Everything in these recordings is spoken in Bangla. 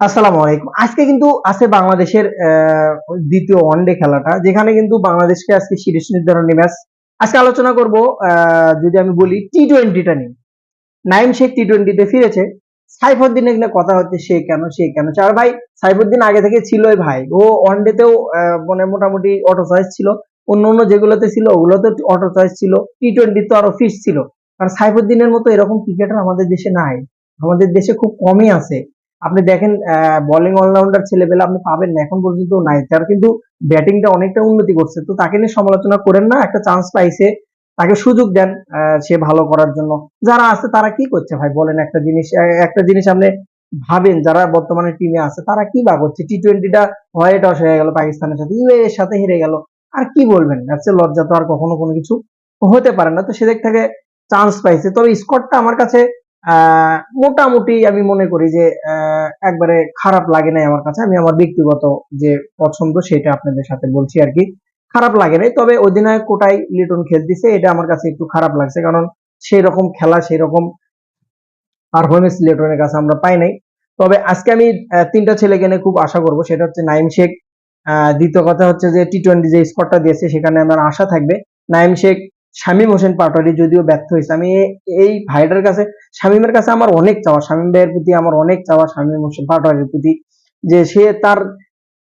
আসসালামু আলাইকুম। আজকে কিন্তু আছে বাংলাদেশের দ্বিতীয় ওয়ানডে খেলাটা, যেখানে কিন্তু বাংলাদেশকে আজকে সিরিজ নির্ধারণী ম্যাচ আজকে আলোচনা করব যদি আমি বলি টি টোয়েন্টিটা নিয়ে। নাইম শেখ টি টোয়েন্টিতে ফিরেছে সাইফুদ্দিনের কিনা কথা হচ্ছে সে কেন সে কেন? চার ভাই, সাইফুদ্দিন আগে থেকে ছিলই ভাই। ও ওয়ানডেতেও মানে মোটামুটি অটো চয়েস ছিল। অন্য অন্য যেগুলোতে ছিল, ওগুলোতে অটো চয়েস ছিল। টি টোয়েন্টি তো আরও ফিক্স ছিল। কারণ সাইফুদ্দিনের মতো এরকম ক্রিকেটার আমাদের দেশে নাই। আমাদের দেশে খুব কমই আছে। আপনি দেখেন বোলিং অলরাউন্ডার ছেলেবেলা আপনি পাবেন না, এখন পর্যন্ত নাই। তার কিন্তু ব্যাটিংটা অনেকটা উন্নতি করছে। তো তাকে নিয়ে সমালোচনা করেন না, একটা চান্স পাইছে, তাকে সুযোগ দেন সে ভালো করার জন্য। যারা আছে, তারা কি করছে ভাই? বলেন একটা জিনিস একটা জিনিস আপনি ভাবেন, যারা বর্তমানে টিমে আছে, তারা কি বা করছে টি টোয়েন্টিটা হোয়াইট ওয়াশ হয়ে গেল পাকিস্তানের সাথে, ইউএ এর সাথে হেরে গেল। আর কি বলবেন? চেয়ে লজ্জা তো আর কখনো কোনো কিছু হতে পারে না। তো সেদিক থেকে চান্স পাইছে। তবে স্কোরটা আমার কাছে মোটামুটি আমি মনে করি যে একবারে খারাপ লাগে নাই আমার কাছে। আমি আমার ব্যক্তিগত যে পছন্দ সেটা আপনাদের সাথে বলছি আর কি। খারাপ লাগে নাই, তবে অধিনায়ক কোটাই লিটন খেলতেছে এটা আমার কাছে একটু খারাপ লাগছে। কারণ সেই রকম খেলা সেই রকম পারফরমেন্স লিটনের কাছে আমরা পাই নাই। তবে আজকে আমি তিনটা ছেলেকে নিয়ে খুব আশা করব, সেটা হচ্ছে নাইম শেখ। দ্বিতীয় কথা হচ্ছে যে টি টোয়েন্টি যে স্কোরটা দিয়েছে, সেখানে আমার আশা থাকবে। নাইম শেখ শামীম হোসেন পাটোয়ারি যদিও ব্যর্থ হয়েছে। আমি এই ভাইটার কাছে, শামীমের কাছে আমার অনেক চাওয়া, শামীম ভাইয়ের প্রতি আমার অনেক চাওয়া, শামীম হোসেন পাটোয়ারির প্রতি যে সে তার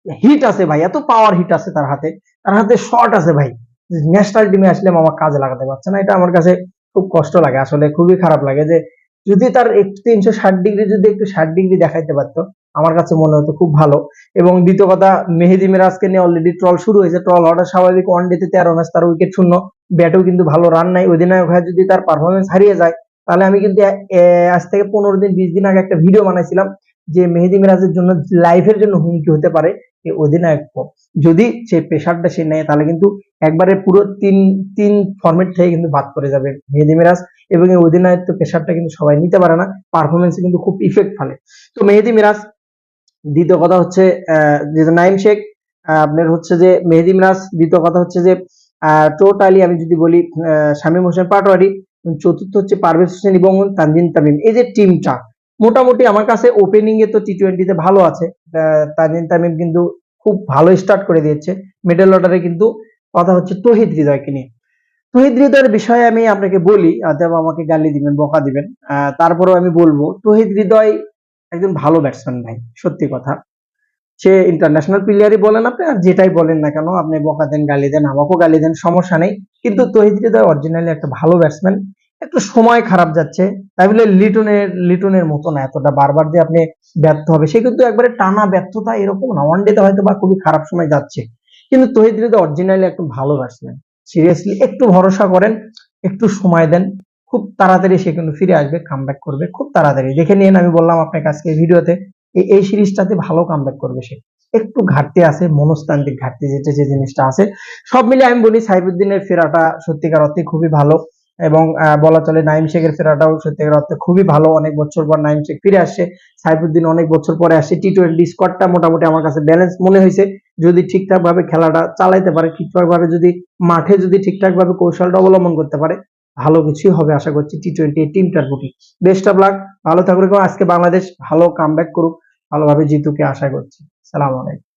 হিট আছে ভাই, এত পাওয়ার হিট আছে তার হাতে। তার হাতে শর্ট আছে ভাই। ন্যাশনাল টিমে আসলে আমার কাজে লাগাতে পারছে না, এটা আমার কাছে খুব কষ্ট লাগে। আসলে খুবই খারাপ লাগে যে যদি তার একটু তিনশো ষাট ডিগ্রি যদি একটু ষাট ডিগ্রি দেখাইতে পারতো আমার কাছে মনে হতো খুব ভালো। এবং দ্বিতীয় কথা, মেহেদি মিরাজকে নিয়ে অলরেডি ট্রল শুরু হয়েছে। ট্রল হওয়াটা স্বাভাবিক ওয়ান ডেতে তেরো ম্যাচ তার উইকেট শূন্য। ব্যাটেও কিন্তু ভালো রান নাই। অধিনায়ক হয়ে যদি তার পারফরমেন্স হারিয়ে যায়, তাহলে আমি কিন্তু আজ থেকে পনেরো দিন, বিশ দিন আগে একটা ভিডিও বানাইছিলাম যে মেহেদি মিরাজের জন্য লাইফের জন্য হুমকি হতে পারে এই অধিনায়ক যদি সেই প্রেশারটা সে নেয়, তাহলে কিন্তু একবারে পুরো তিন তিন ফর্মেট থেকে কিন্তু বাদ করে যাবে মেহেদি মিরাজ। এবং এই অধিনায়ত্ব প্রেশারটা কিন্তু সবাই নিতে পারে না। পারফরমেন্সে কিন্তু খুব ইফেক্ট ফেলে। তো মেহেদি মিরাজ দ্বিতীয় কথা হচ্ছে আহ, যে নাইম শেখ আপনার হচ্ছে যে মেহেদি মিরাজ দ্বিতীয় কথা হচ্ছে যে টোটালি আমি যদি বলি শামীম হোসেন পাটোয়ারি চতুর্থ হচ্ছে পারভেজ হোসেন এবং তানজিন তামিম। এই যে টিমটা মোটামুটি আমার কাছে ওপেনিং এ তো টি টোয়েন্টিতে ভালো আছে তানজিন তামিম কিন্তু খুব ভালো স্টার্ট করে দিয়েছে। মিডল অর্ডারে কিন্তু কথা হচ্ছে তহিদ হৃদয়কে নিয়ে। তহিদ হৃদয়ের বিষয়ে আমি আপনাকে বলি অথবা আমাকে গালি দিবেন বকা দিবেন তারপরেও আমি বলব তহিদ হৃদয় একজন ভালো ব্যাটসম্যান ভাই, সত্যি কথা। সে ইন্টারন্যাশনাল প্লেয়ারই বলেন আপনি, আর যেটাই বলেন না কেন, আপনি বকা দেন, গালি দেন, আমাকেও গালি দেন, সমস্যা নেই। কিন্তু তহিদ হৃদয় অরিজিনালি একটা ভালো ব্যাটসম্যান একটু সময় খারাপ যাচ্ছে। তাই বলে লিটনের লিটনের মতো না, এতটা বারবার যে আপনি ব্যর্থ হবে। সে কিন্তু একবারে টানা ব্যর্থতা এরকম না ওয়ান ডেতে হয়তো বা খুবই খারাপ সময় যাচ্ছে। কিন্তু তহিদ হৃদয় অরিজিনালি একটু ভালো ব্যাটসম্যান সিরিয়াসলি একটু ভরসা করেন, একটু সময় দেন। খুব তাড়াতাড়ি সে কিন্তু ফিরে আসবে কামব্যাক করবে, খুব তাড়াতাড়ি। দেখে নিন, আমি বললাম আপনাকে আজকে ভিডিওতে, এই সিরিজটাতে ভালো কামব্যাক করবে সে। একটু ঘাটতি আছে, মনস্তান্ত্রিক ঘাটতি যেটা, যে জিনিসটা আছে। সব মিলে আমি বলি, সাইফুদ্দিনের ফেরাটা সত্যিকার অর্থে খুবই ভালো এবং বলা চলে নাইম শেখের ফেরাটাও সত্যিকার অর্থে খুবই ভালো। অনেক বছর পর নাইম শেখ ফিরে আসছে, সাইফুদ্দিন অনেক বছর পরে আসছে। টি টোয়েন্টি স্কোয়াডটা মোটামুটি আমার কাছে ব্যালেন্স মনে হয়েছে। যদি ঠিকঠাক ভাবে খেলাটা চালাইতে পারে ঠিকঠাক ভাবে যদি মাঠে যদি ঠিকঠাক ভাবে কৌশলটা অবলম্বন করতে পারে ভালো কিছুই হবে আশা করছি টি টোয়েন্টি টিমটার প্রতি। বেস্ট অফ লাক, ভালো থাকুক আজকে বাংলাদেশ ভালো কামব্যাক করুক, ভালোভাবে জিতুকে আশা করছি। সালাম আলাইকুম।